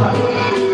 কোথায়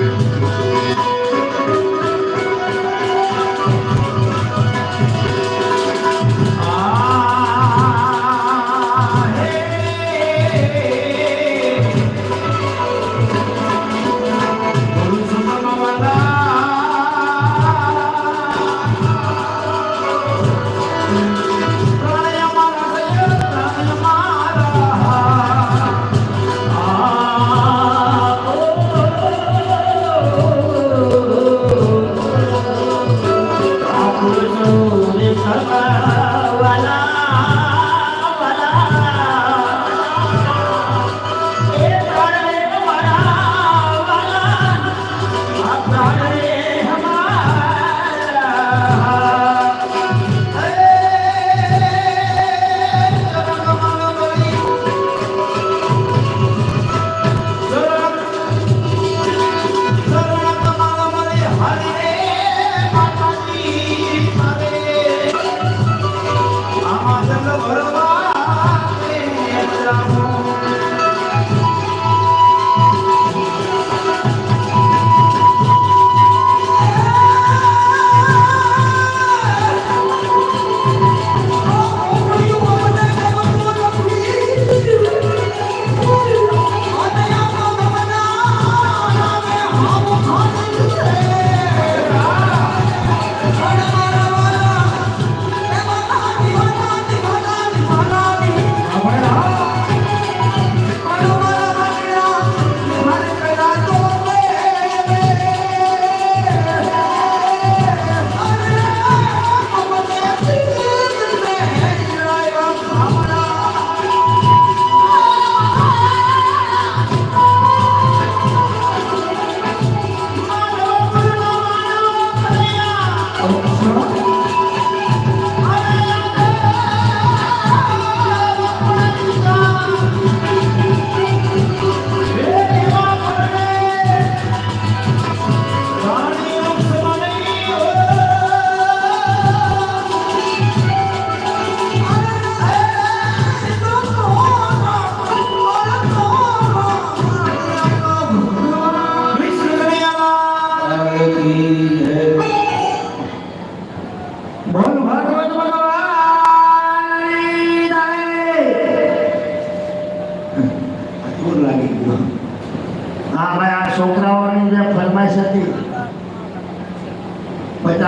હા ભાઈ આ છોકરાઓની ફરમાઈશ હતી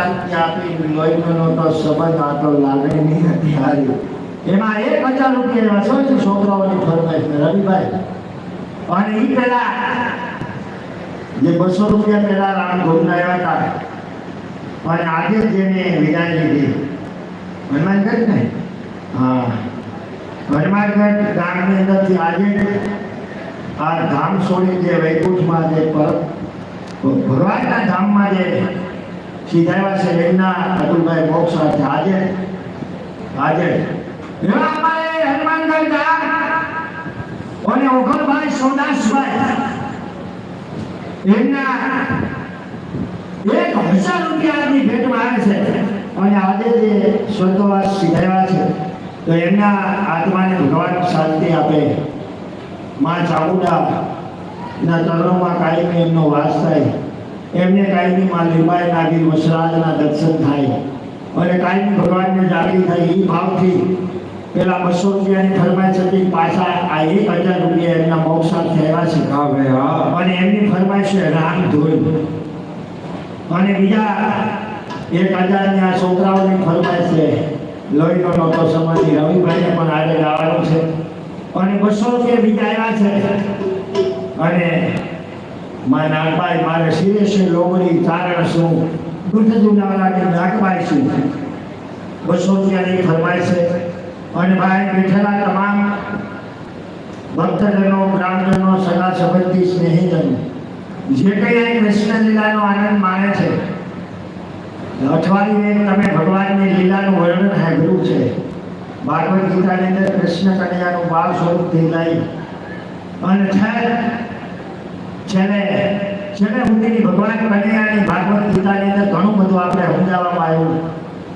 રૂપિયા આપી લોહીનો નહોતો સંબંધ આ તો લાગણીની હતી હારી એમાં એક હજાર રૂપિયા એવા છે છોકરાઓની ફરમાઈશ રવિભાઈ અને એ પેલા જે બસો રૂપિયા પેલા રામ ઘૂમના આવ્યા હતા. અને આજે જેને વિદાય લીધી. હનુમાનગઢ ને? હા. હનુમાનગઢ ગામની અંદરથી આજે આ ધામ છોડી જે વૈકુંઠમાં જે પર ભગવાનના ધામમાં જે સીધાવા છે એમના અતુલભાઈ મોક્ષ સાથે આજે આજે હનુમાનગઢ ગામ. અને ઓગણભાઈ સોદાસભાઈ એમના એક હજાર રૂપિયાની ભેટમાં આવે છે. અને આજે જે સ્વર્ગવાસ સીધાયા છે તો એમના આત્માને ભગવાન શાંતિ આપે. માં ચામુંડા ના ચરણોમાં કાયમી એમનો વાસ થાય. એમને કાયમી માં લીંબાઈ નાગી વસરાજના દર્શન થાય. અને કાયમી ભગવાનને જાગી થાય એ ભાવથી પેલા બસો રૂપિયાની ફરમાઈશ હતી પાછા આ એક હજાર રૂપિયા એમના મોક્ષાર્થ થયા છે. અને એમની ફરમાઈશ છે રામ ધોઈ અને બીજા એક હજારની છોકરાઓની ફરમાઈશ છે, લોહીનો નહોતો સમાધિ, રવિભાઈને પણ આજે ગાવાનું છે. અને બસો રૂપિયા બીજા આવ્યા છે. અને મારા નાગભાઈ, મારે શિરે લોમરી તારણ શું દૂધ જુનાવાલાની નાગભાઈ છું બસો રૂપિયાની ફરમાઈશ છે. અને ભાઈ બેઠેલા તમામ ભક્તજનો, ગ્રામજનો, સગા સંબંધી સ્નેહીજનો જે કંઈ અહીં કૃષ્ણ લીલાનો આનંદ માણે છે, અઠવાડિયે તમે ભગવાનની લીલાનું વર્ણન સાંભળ્યું છે. ભાગવત ગીતાની અંદર કૃષ્ણ કન્યાનું બાળ સ્વરૂપથી લઈ અને છેલ્લે છેલ્લે સુધીની ભગવાન કન્યાની ભાગવત ગીતાની અંદર ઘણું બધું આપણે સમજાવવામાં આવ્યું.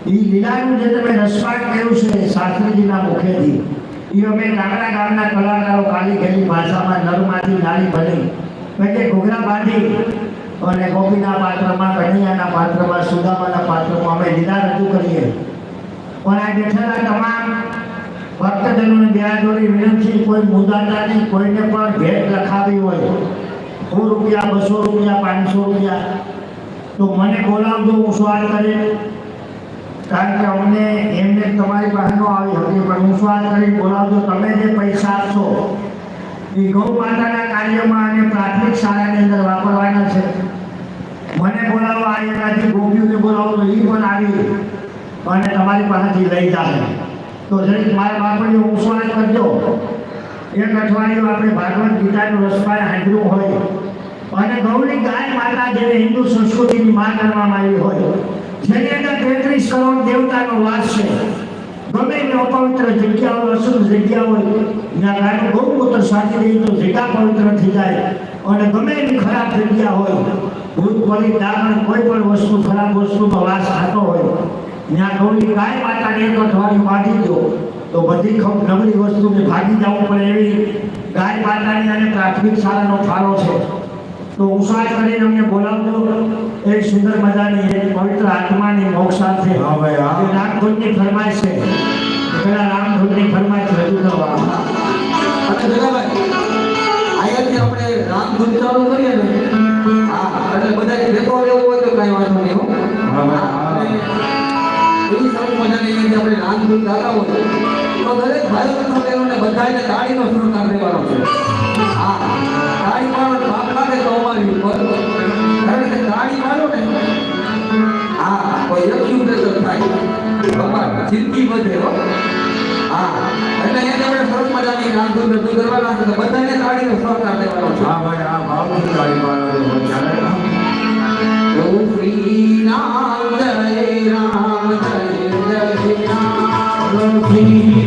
એ લીલાનું જે તમે રસવાટ કર્યું છે શાસ્ત્રીજીના મુખેથી એ અમે નાના ગામના કલાકારો કાલી ગયેલી ભાષામાં નરમાંથી નાળી બની કે ઘોઘરા બાંધી અને ગોપીના પાત્રમાં કનૈયાના પાત્રમાં, સુદામાના પાત્રમાં અમે લીલા રજૂ કરીએ. પણ આ બેઠેલા તમામ ભક્તજનોને બેહાડોની વિનંતી, કોઈ મુદાતાની કોઈને પણ ભેટ લખાવી હોય. સો રૂપિયા, બસો રૂપિયા, પાંચસો રૂપિયા. તો મને બોલાવજો, હું સ્વાદ કરે કારણ કે અમને એમને તમારી પાસે આવી હતી, પણ હું સ્વાદ કરી બોલાવજો. તમે જે પૈસા આપશો એ ગૌ માતાના કાર્યમાં અને પ્રાથમિક શાળાની અંદર વાપરવાના છે. મને બોલાવો આ એનાથી ગોપીઓને બોલાવો તો એ પણ આવી અને તમારી પાસેથી લઈ જાય તો જરીક મારા બાપડીઓ ઉસ્વાદ કરજો. એક અઠવાડિયું આપણે ભાગવત ગીતાનું રસપાય હાજરું હોય અને ગૌરી ગાય માતા જેને હિન્દુ સંસ્કૃતિની માં કરવામાં આવી હોય, જેની અંદર તેત્રીસ કરોડ દેવતાનો વાસ છે. ગમે અપવિત્ર જગ્યાઓ, અશુદ્ધ જગ્યા હોય ત્યાં ગાયનું ગૌમૂત્ર સાચી દઈએ તો જગ્યા પવિત્ર થઈ જાય. અને ગમે એની ખરાબ જગ્યા હોય ભૂત પડી ડાગણ કોઈ પણ વસ્તુ ખરાબ વસ્તુનો વાસ થતો હોય ત્યાં ગૌરી ગાય માતાને એક અઠવાડિયું બાંધી દો તો બધી ખમ નબળી વસ્તુને ભાગી જવું પડે એવી ગાય માતાની અને પ્રાથમિક શાળાનો ફાળો છે. તો ઉત્સાહ કરીને અમને બોલાવજો. એક સુંદર મજાની એક પવિત્ર આત્માની મોક્ષાર્થે હવે. રામધૂનની ફરમાઈશ છે. પેલા રામધૂનની ફરમાઈશ રજૂ કરવા અને અહીંયાથી આપણે રામ ધૂન ચાલુ કરીએ ને હા એટલે ભેગો રહેવું હોય તો કાંઈ વાંધો નહીં એવી સરસ મજાની અહીંયાથી આપણે રાંધૂન ગાતા હોય તો દરેક ભાઈઓ બહેનોને બધાને તાળીનો સહકાર દેવાનો છે. હા તાળી મારો બાપ લાગે તો અમારી ઉપર. કારણ કે તાળી મારો ને હા કોઈ યક્ષુ પ્રેશર થાય. બાપા જિંદગી વધે હો. મજાની રાંધૂન રજૂ કરવાના છે બધાને તાળીનો સહકાર દેવાનો છે હા ભાઈ આ બાબુ તાળી મારવાનો છે. ચાલે. ઓ શ્રી રામ જય રામ જય જય રામ શ્રી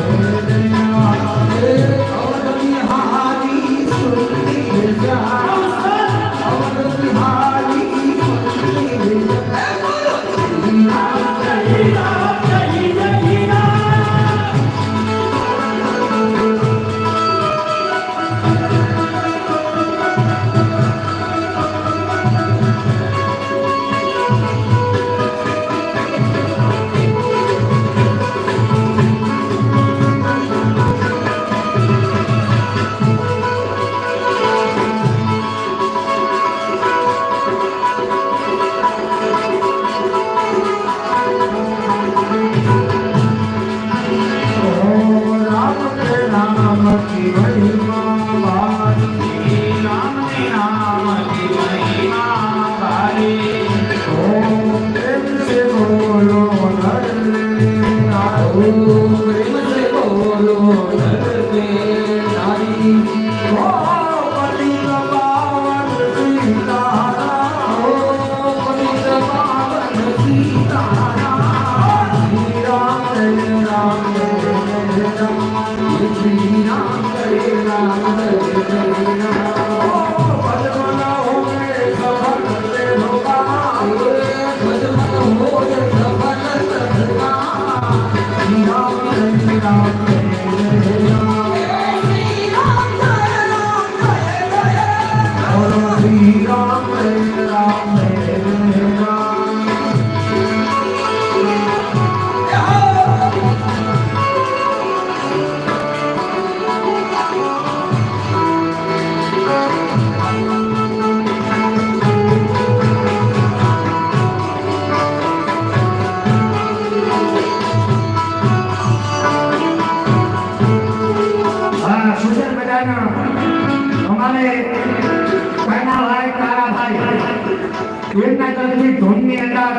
એમના તરફથી ધૂનની અંદર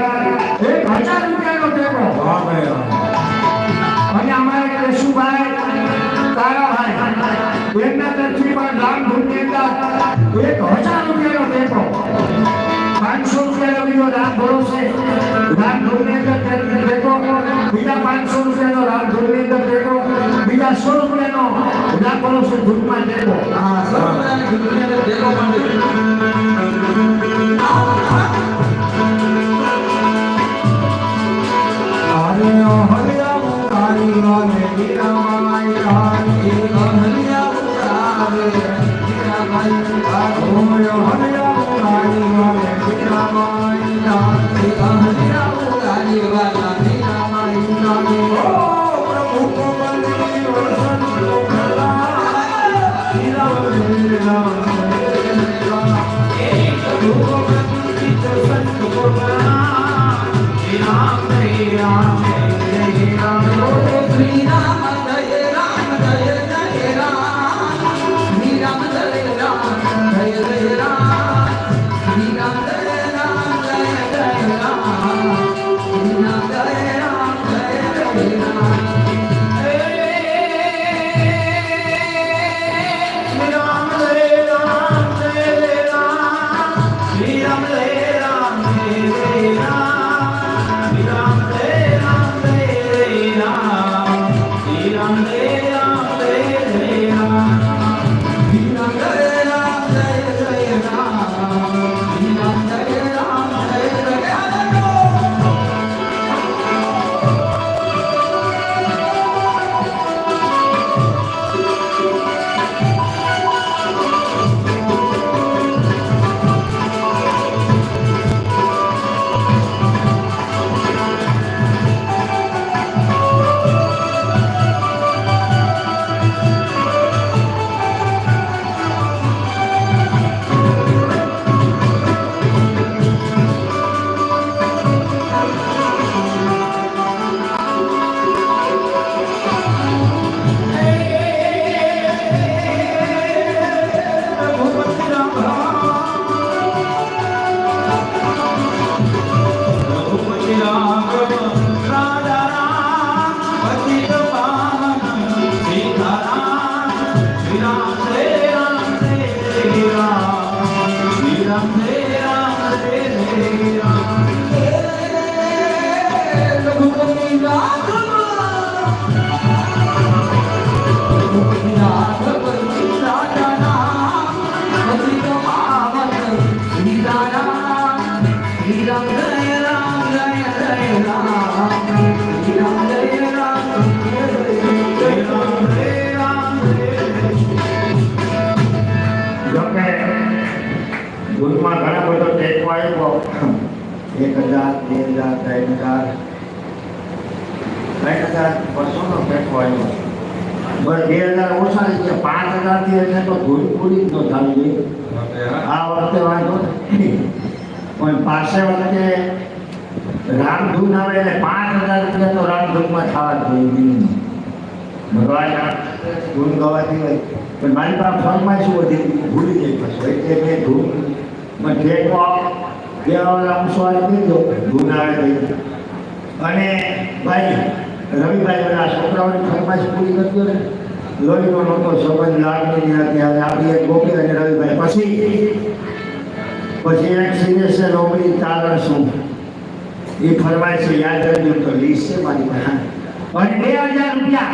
એક હજાર રૂપિયાનો ટેકો અને અમારે કેશુભાઈ તારાભાઈ એમના તરફથી પણ રામધૂનની અંદર એક હજાર રૂપિયાનો ટેકો. પાંચસો રૂપિયાનો બીજો રામ ભરોસે રામધૂનની અંદર ટેકો. બીજા પાંચસો રૂપિયાનો રામધૂનની અંદર ટેકો બીજા સો રૂપિયાનો રામ ભરોસે ધૂનમાં ટેકો આ સર્વદાની દુનિયાને દેખો માંડે અરે હરિરામ બધો ટેકો એક હજાર બે હજાર ત્રણ હજાર. ત્રણ હજાર બસોનો ટેકો આવ્યો બસ બે હજાર ઓછા થઈ પાંચ હજારથી એટલે તો ધૂળ પૂરી જ ન થવી જોઈએ. આ વખતે વાંધો પણ પાસે વખતે રામધૂન આવે એટલે પાંચ હજાર રૂપિયા તો રામધૂનમાં થવા જોઈએ. ધૂન ગવાતી હોય. પણ મારી પાસે ફોનમાં શું વધી ભૂલી જાય પછી. એટલે મેં ધૂન ટેકો દેવાવાળા અંશો આપી દો આવે અને ભાઈ, રવિભાઈ બધા છોકરાઓની ફરમાઈશ પૂરી કરજો ને લોહીનો નહોતો સંબંધ લાગણી હતી હવે આપણી એક અને રવિભાઈ. પછી પછી એક સિરિયસ નોકરી તારણ શું? એ ફરમાઈશ છે યાદ રાખજો, તો લીસ છે મારી પાસે. અને બે હજાર રૂપિયા.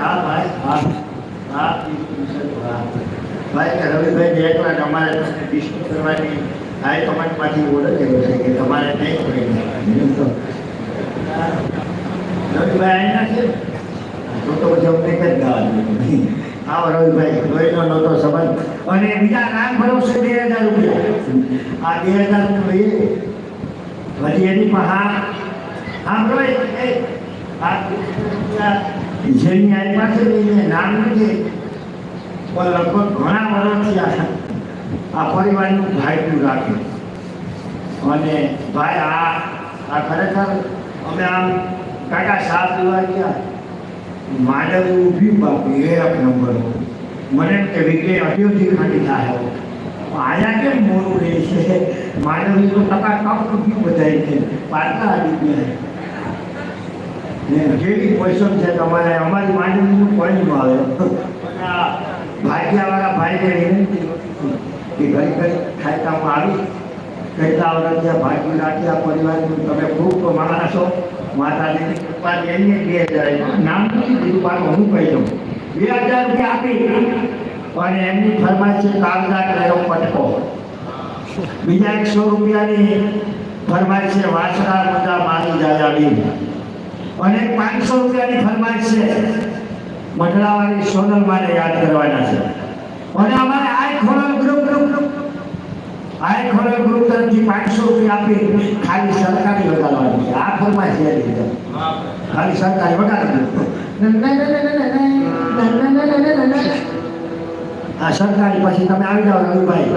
હા, ભાઈ, હા હા ભાઈ કે રવિભાઈ એકલા જ અમારે ડિસ્ટર્બ કરવાની હાઈ કમાન્ડમાંથી ઓર્ડર એવો છે કે તમારે નહીં હા. રવિભાઈ આવ્યા છે? તો તો પછી અમને કઈ ગાવા આવો રવિભાઈ, લોહીનો નહોતો સંબંધ. અને બીજા નામ ભરોસે બે હજાર રૂપિયા? આ બે હજાર રૂપિયા પછી એની પણ હા. હા ભાઈ આ જેની આઈ પાસે નામ નથી. પણ લગભગ ઘણા વર્ષથી આ આ પરિવારનું ભાઈનું રાખ્યું અને ભાઈ આ આ ખરેખર અમે આમ કાકા સાત દિવસ ગયા. માંડવી ઊભી બાપી એક નંબર. મને કે વિકે અઢીઓથી ખાલી થાય આયા કેમ મોડું રહે છે? માંડવી તો ટકા કપ ઊભી બધાય છે પાટલા આવી ગયા. ને કેવી પોઝિશન છે તમારે, અમારી માંડવીનું કોઈ ન આવે આ ભાગ્યાવાળા ભાઈને વિનંતી કે ઘડી ઘડી ખાયતામાં આવી, કેટલા વર્ષ ત્યાં ભાગ્યું રાખ્યા પરિવારનું તમે ખૂબ માણસ છો. માતાજીની કૃપા લઈને બે હજાર. નામ નથી હું કહી દઉં. બે હજાર રૂપિયા આપી. અને એમની ફરમાઈશ કાગઝાટ લેરો પટકો. બીજા એકસો રૂપિયાની ફરમાઈશ છે વાસણા મજા મારી જાય અને પાંચસો રૂપિયાની ફરમાઈશ છે મઢડાવાળી સોનલ માને યાદ કરવાના છે અને અમારે આ ખોરાક ગ્રુપ ગ્રુપ આ ખોરાક ગ્રુપ તરફથી પાંચસો રૂપિયા આપી ખાલી સરકારી વગાડવાની છે આ ફરમાં છે ખાલી સરકારી વગાડી આ સરકારી પછી તમે આવી જાઓ રવિભાઈ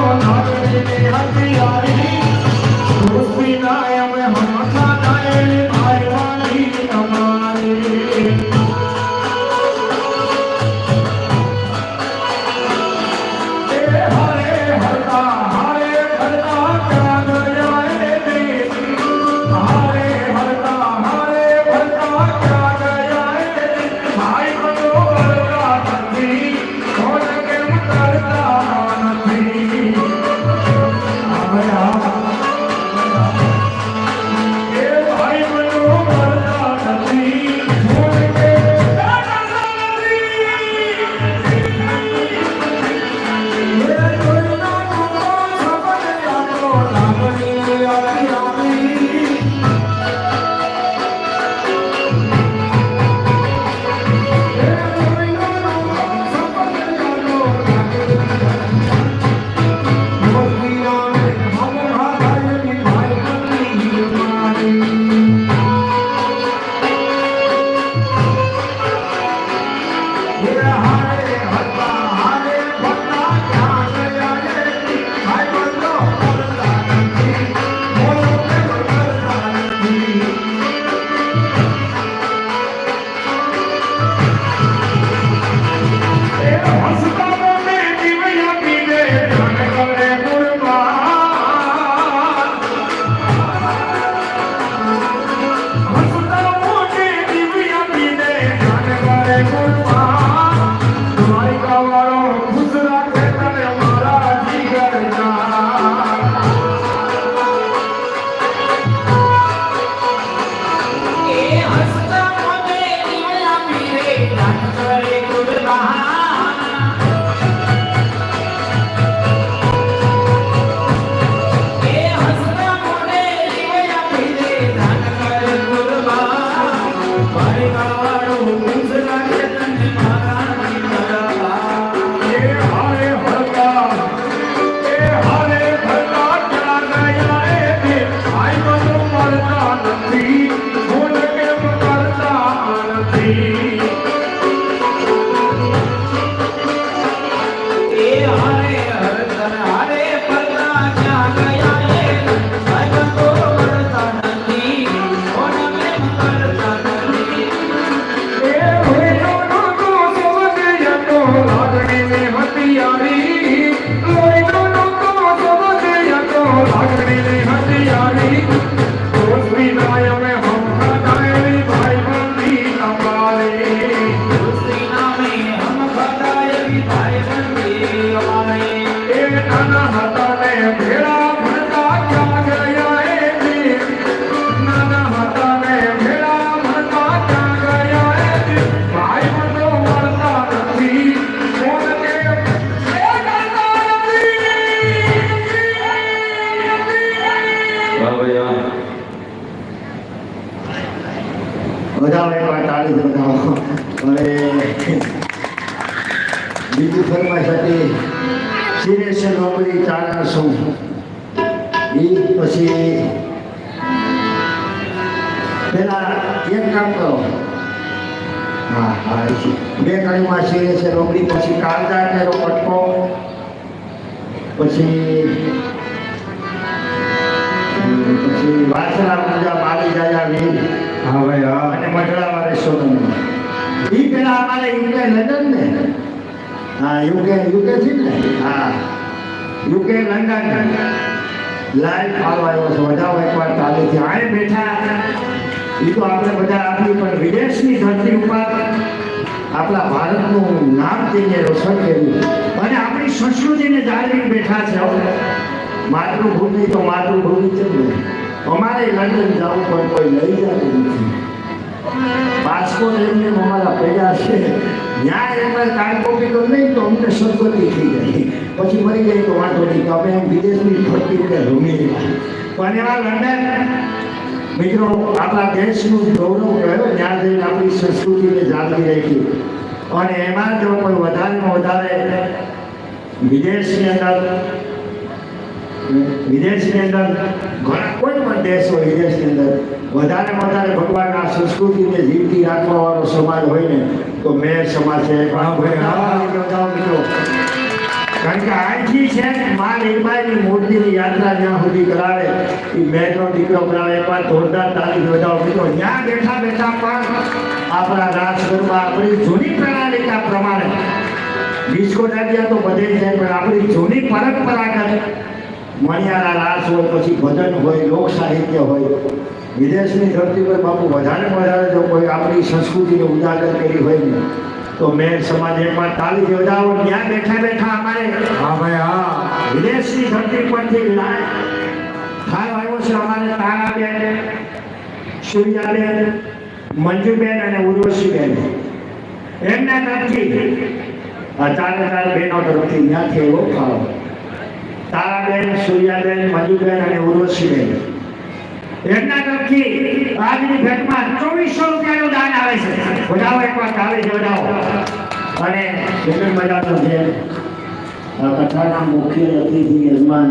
हथिया બીજી ફરમાઈશ હતી સિરિયસ નોકરી ચાલના શું એ પછી પેલા એક કામ કરો. હા હા એ. બે કડીમાં સિરિયસ નોકરી પછી કાળજા કેરો કટકો પછી પછી વાસણા પૂજા મારી જાય વીર હા ભાઈ હા. અને મઢડા વાળે સોનમ ઈ પેલા અમારે ઇન્ડિયા લંડન ને હા યુકે યુકે છે ને? હા. યુકે લંડન લાઈવ ફાળો આવ્યો છે બધા એકવાર ચાલે છે. આ બેઠા. એ તો આપણે બધા આપણી પણ વિદેશની ધરતી ઉપર આપણા ભારતનું નામ જઈને રોશન કર્યું અને આપણી સંસ્કૃતિને જાળવી બેઠા છે. માતૃભૂમિ તો માતૃભૂમિ છે ને. અમારે લંડન જવું પણ કોઈ લઈ જતું નથી. પાસપોર્ટ એમને અમારા પડ્યા છે. ન્યાય એમને કાર્ડ કોપી તો નહીં, તો અમને સદગતિ થઈ જાય. પછી મરી જાય તો વાંધો નહીં, તો અમે એમ વિદેશની ભરતી ઉપર રમી પણ એવા લંડન, મિત્રો, આપણા દેશનું ગૌરવ કહેવાય ત્યાં જઈને આપણી સંસ્કૃતિને જાળવી રાખી. અને એમાં જો કોઈ વધારેમાં વધારે વિદેશની અંદર વિદેશની અંદર કોઈ પણ દેશ હોય વિદેશની અંદર વધારે વધારે ભગવાનના સંસ્કૃતિને જીવતી રાખવાવાળો સમાજ હોય ને તો મેં મિત્રો કારણ કે આજથી છે ને મા નિર્માયની મૂર્તિની યાત્રા જ્યાં સુધી કરાવે એ મેઘનો દીકરો કરાવે પણ જોરદાર તાલી બજાવો મિત્રો ત્યાં બેઠા બેઠા પણ આપણા રાજગરમાં આપણી જૂની પ્રણાલિકા પ્રમાણે ડિસ્કો દાદિયા તો બધે છે પણ આપણી જૂની પરંપરાગત મણિયારા રાસ હોય પછી ભજન હોય લોક સાહિત્ય હોય. વિદેશની ધરતી પર બાપુ વધારે વધારે જો કોઈ આપણી સંસ્કૃતિને ઉજાગર કરી હોય ને તો મેં સમાજ એકવાર તાલી બજાવો ત્યાં બેઠા બેઠા અમારે. હા ભાઈ હા. વિદેશની ધરતી પરથી થાય આવ્યો છે અમારે તારાબેન સૂર્યાબેન મંજુબેન અને ઉર્વશીબેન. એમના તરફથી આ ચારે ચાર બહેનો તરફથી ત્યાંથી એવો ફાળો. તારાબેન, સૂર્યાબેન મંજુબેન અને ઉર્વશીબેન. એમના તરફથી આજની ભેટમાં ચોવીસો રૂપિયાનું દાન આવે છે. બજાવો એકવાર તાળી બજાવો અને મજાનો છે. આ કથાના મુખ્ય અતિથિ યજમાન